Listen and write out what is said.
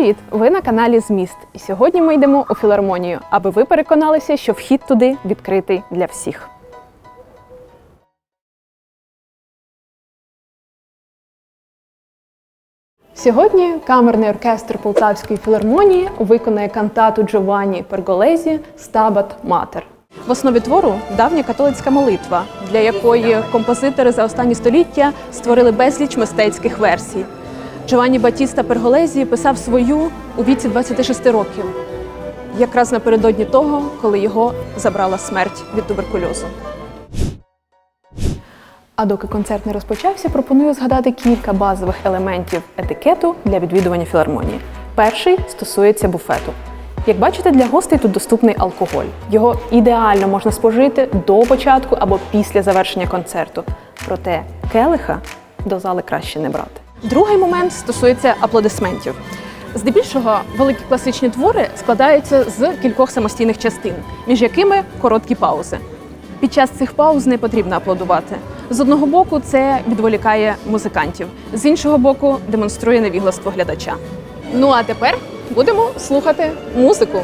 Привіт! Ви на каналі Зміст. І сьогодні ми йдемо у філармонію, аби ви переконалися, що вхід туди відкритий для всіх. Сьогодні камерний оркестр Полтавської філармонії виконає кантату Джованні Перголезі Стабат Матер. В основі твору давня католицька молитва, для якої композитори за останні століття створили безліч мистецьких версій. Джованні Батіста Перголезі писав свою у віці 26 років, якраз напередодні того, коли його забрала смерть від туберкульозу. А доки концерт не розпочався, пропоную згадати кілька базових елементів етикету для відвідування філармонії. Перший стосується буфету. Як бачите, для гостей тут доступний алкоголь. Його ідеально можна спожити до початку або після завершення концерту. Проте келиха до зали краще не брати. Другий момент стосується аплодисментів. Здебільшого великі класичні твори складаються з кількох самостійних частин, між якими короткі паузи. Під час цих пауз не потрібно аплодувати. З одного боку, це відволікає музикантів, з іншого боку, демонструє невігластво глядача. Ну а тепер будемо слухати музику.